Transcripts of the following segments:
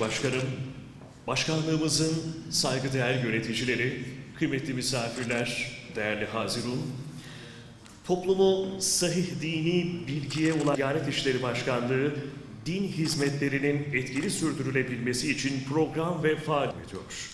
Başkanım, başkanlığımızın saygıdeğer yöneticileri, kıymetli misafirler, değerli Hazirun, toplumu sahih dini bilgiye ulaşan Diyanet İşleri Başkanlığı, din hizmetlerinin etkili sürdürülebilmesi için program ve faaliyet ediyor.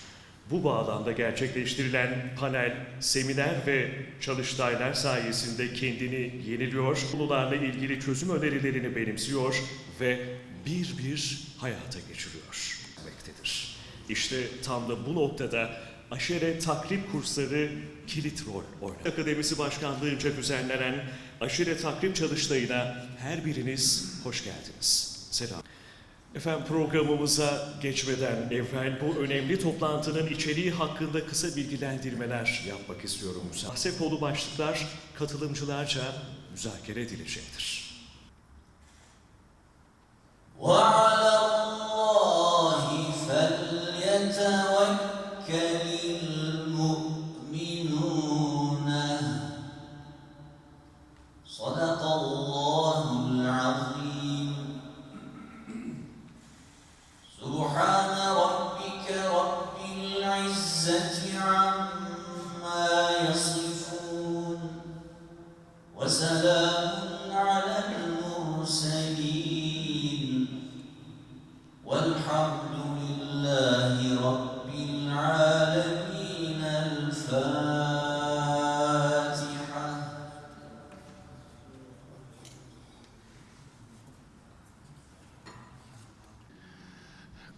Bu bağlamda gerçekleştirilen panel, seminer ve çalıştaylar sayesinde kendini yeniliyor, konularla ilgili çözüm önerilerini benimsiyor ve bir bir hayata geçiriyor demektedir. İşte tam da bu noktada aşere takrip kursları kilit rol oynar. Akademisi Başkanlığı'nca düzenlenen aşire takrip çalıştayına her biriniz hoş geldiniz. Selam. Efendim programımıza geçmeden evvel bu önemli toplantının içeriği hakkında kısa bilgilendirmeler yapmak istiyorum. Bahse başlıklar katılımcılarca müzakere edilecektir.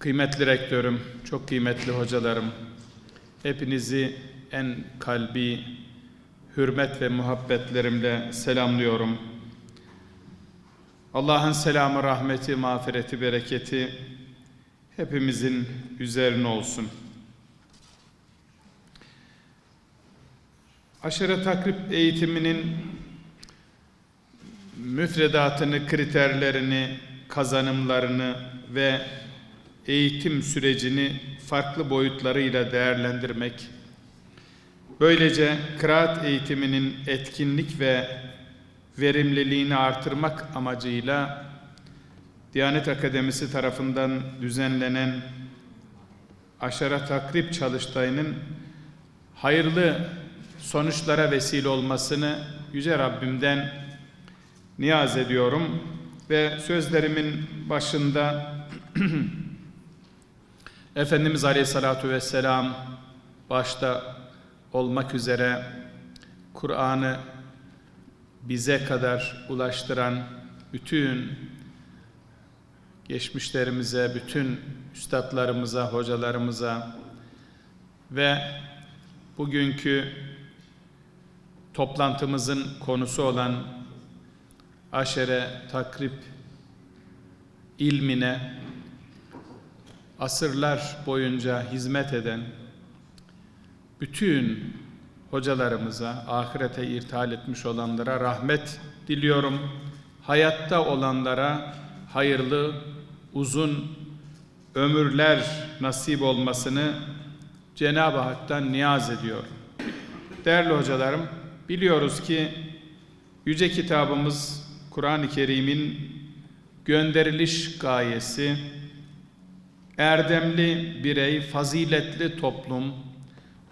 Kıymetli rektörüm, çok kıymetli hocalarım, hepinizi en kalbi hürmet ve muhabbetlerimle selamlıyorum. Allah'ın selamı, rahmeti, mağfireti, bereketi hepimizin üzerine olsun. Aşırı takrip eğitiminin müfredatını, kriterlerini, kazanımlarını ve eğitim sürecini farklı boyutlarıyla değerlendirmek, böylece kıraat eğitiminin etkinlik ve verimliliğini artırmak amacıyla Diyanet Akademisi tarafından düzenlenen aşara takrip çalıştayının hayırlı sonuçlara vesile olmasını Yüce Rabbimden niyaz ediyorum ve sözlerimin başında Efendimiz Aleyhisselatü Vesselam başta olmak üzere Kur'an'ı bize kadar ulaştıran bütün geçmişlerimize, bütün üstadlarımıza, hocalarımıza ve bugünkü toplantımızın konusu olan aşere takrip ilmine asırlar boyunca hizmet eden bütün hocalarımıza, ahirete irtihal etmiş olanlara rahmet diliyorum. Hayatta olanlara hayırlı, uzun ömürler nasip olmasını Cenab-ı Hak'tan niyaz ediyorum. Değerli hocalarım, biliyoruz ki Yüce Kitabımız Kur'an-ı Kerim'in gönderiliş gayesi, erdemli birey, faziletli toplum,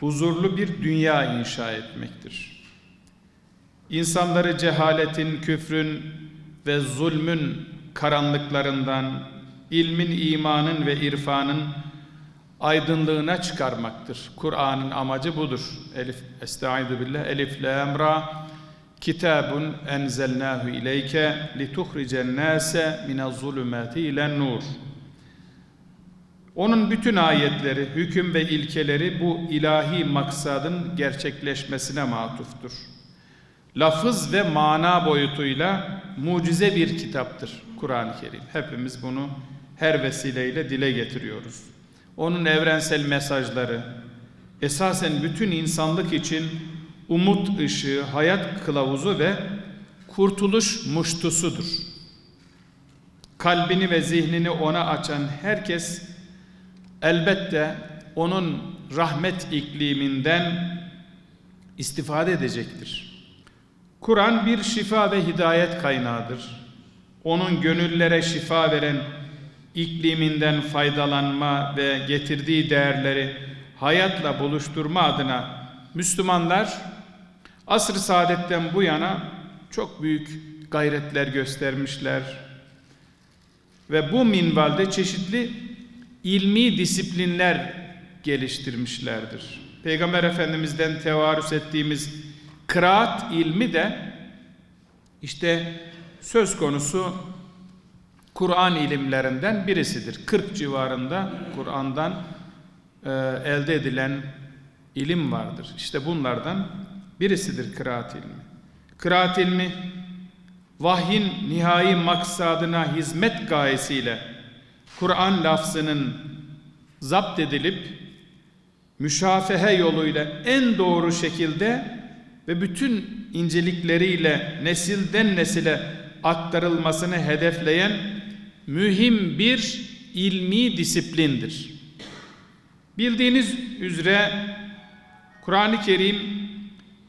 huzurlu bir dünya inşa etmektir. İnsanları cehaletin, küfrün ve zulmün karanlıklarından, ilmin, imanın ve irfanın aydınlığına çıkarmaktır. Kur'an'ın amacı budur. Elif, estaizu billah, elif, lam, ra, kitabun enzelnahu ileyke lituhricen nase minez zulümati ilen nur. Onun bütün ayetleri, hüküm ve ilkeleri bu ilahi maksadın gerçekleşmesine matuftur. Lafız ve mana boyutuyla mucize bir kitaptır Kur'an-ı Kerim. Hepimiz bunu her vesileyle dile getiriyoruz. Onun evrensel mesajları esasen bütün insanlık için umut ışığı, hayat kılavuzu ve kurtuluş muştusudur. Kalbini ve zihnini ona açan herkes elbette onun rahmet ikliminden istifade edecektir. Kur'an bir şifa ve hidayet kaynağıdır. Onun gönüllere şifa veren ikliminden faydalanma ve getirdiği değerleri hayatla buluşturma adına Müslümanlar asr-ı saadetten bu yana çok büyük gayretler göstermişler. Ve bu minvalde çeşitli ilmi disiplinler geliştirmişlerdir. Peygamber Efendimiz'den tevarüs ettiğimiz kıraat ilmi de işte söz konusu Kur'an ilimlerinden birisidir. 40 civarında Kur'an'dan e, elde edilen ilim vardır. İşte bunlardan birisidir kıraat ilmi. Kıraat ilmi vahyin nihai maksadına hizmet gayesiyle Kur'an lafzının zapt edilip müşafehe yoluyla en doğru şekilde ve bütün incelikleriyle nesilden nesile aktarılmasını hedefleyen mühim bir ilmi disiplindir. Bildiğiniz üzere Kur'an-ı Kerim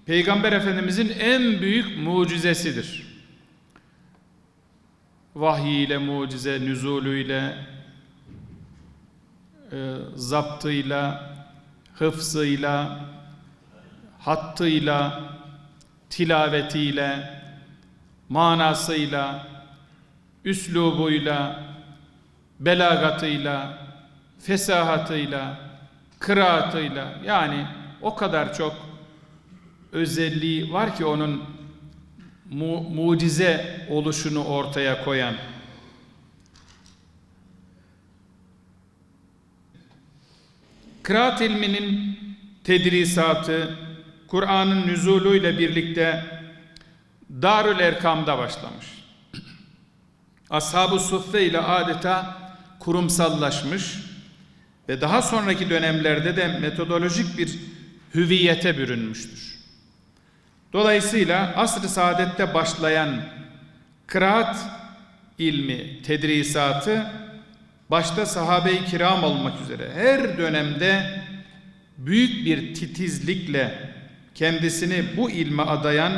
Peygamber Efendimizin en büyük mucizesidir. Vahiy ile mucize, nüzulüyle, e, zaptıyla, hıfzıyla, hattıyla, tilavetiyle, manasıyla, üslubuyla, belagatıyla, fesahatıyla, kıraatıyla yani o kadar çok özelliği var ki onun mu mucize oluşunu ortaya koyan. Kıraat ilminin tedrisatı Kur'an'ın nüzuluyla birlikte Darül Erkam'da başlamış. Ashab-ı Suffe ile adeta kurumsallaşmış ve daha sonraki dönemlerde de metodolojik bir hüviyete bürünmüştür. Dolayısıyla asr-ı saadette başlayan kıraat ilmi, tedrisatı başta sahabe-i kiram olmak üzere her dönemde büyük bir titizlikle kendisini bu ilme adayan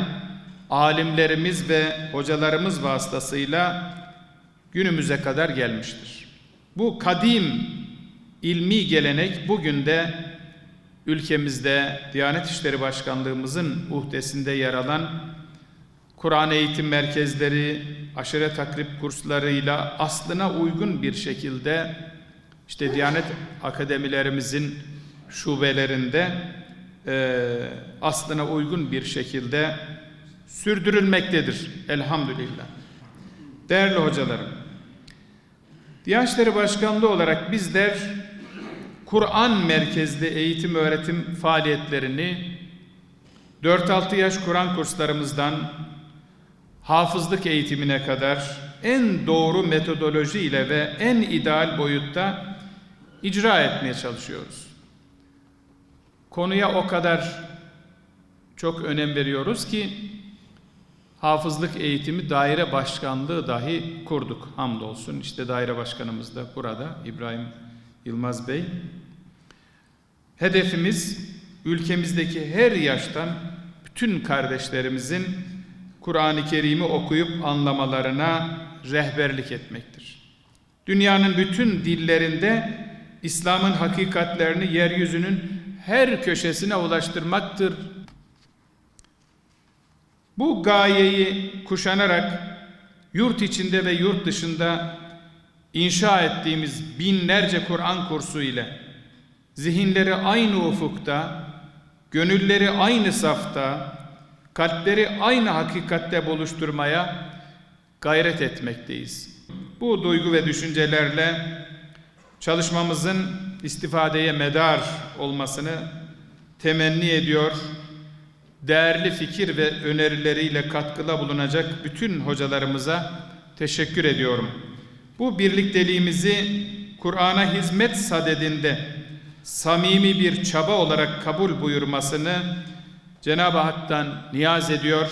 alimlerimiz ve hocalarımız vasıtasıyla günümüze kadar gelmiştir. Bu kadim ilmi gelenek bugün de ülkemizde Diyanet İşleri Başkanlığımızın uhdesinde yer alan Kur'an eğitim merkezleri, aşire takrip kurslarıyla aslına uygun bir şekilde işte Diyanet akademilerimizin şubelerinde e, aslına uygun bir şekilde sürdürülmektedir elhamdülillah. Değerli hocalarım, Diyanet Başkanlığı olarak bizler Kur'an merkezli eğitim öğretim faaliyetlerini 4-6 yaş Kur'an kurslarımızdan hafızlık eğitimine kadar en doğru metodoloji ile ve en ideal boyutta icra etmeye çalışıyoruz. Konuya o kadar çok önem veriyoruz ki hafızlık eğitimi daire başkanlığı dahi kurduk. Hamdolsun işte daire başkanımız da burada İbrahim Yılmaz Bey. Hedefimiz ülkemizdeki her yaştan bütün kardeşlerimizin Kur'an-ı Kerim'i okuyup anlamalarına rehberlik etmektir. Dünyanın bütün dillerinde İslam'ın hakikatlerini yeryüzünün her köşesine ulaştırmaktır. Bu gayeyi kuşanarak yurt içinde ve yurt dışında inşa ettiğimiz binlerce Kur'an kursu ile zihinleri aynı ufukta, gönülleri aynı safta, kalpleri aynı hakikatte buluşturmaya gayret etmekteyiz. Bu duygu ve düşüncelerle çalışmamızın istifadeye medar olmasını temenni ediyor. Değerli fikir ve önerileriyle katkıda bulunacak bütün hocalarımıza teşekkür ediyorum. Bu birlikteliğimizi Kur'an'a hizmet sadedinde samimi bir çaba olarak kabul buyurmasını Cenab-ı Hak'tan niyaz ediyor.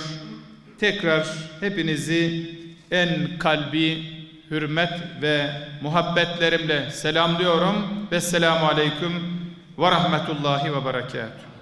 Tekrar hepinizi en kalbi hürmet ve muhabbetlerimle selamlıyorum. Vesselamu aleyküm ve rahmetullahi ve berekatuhu.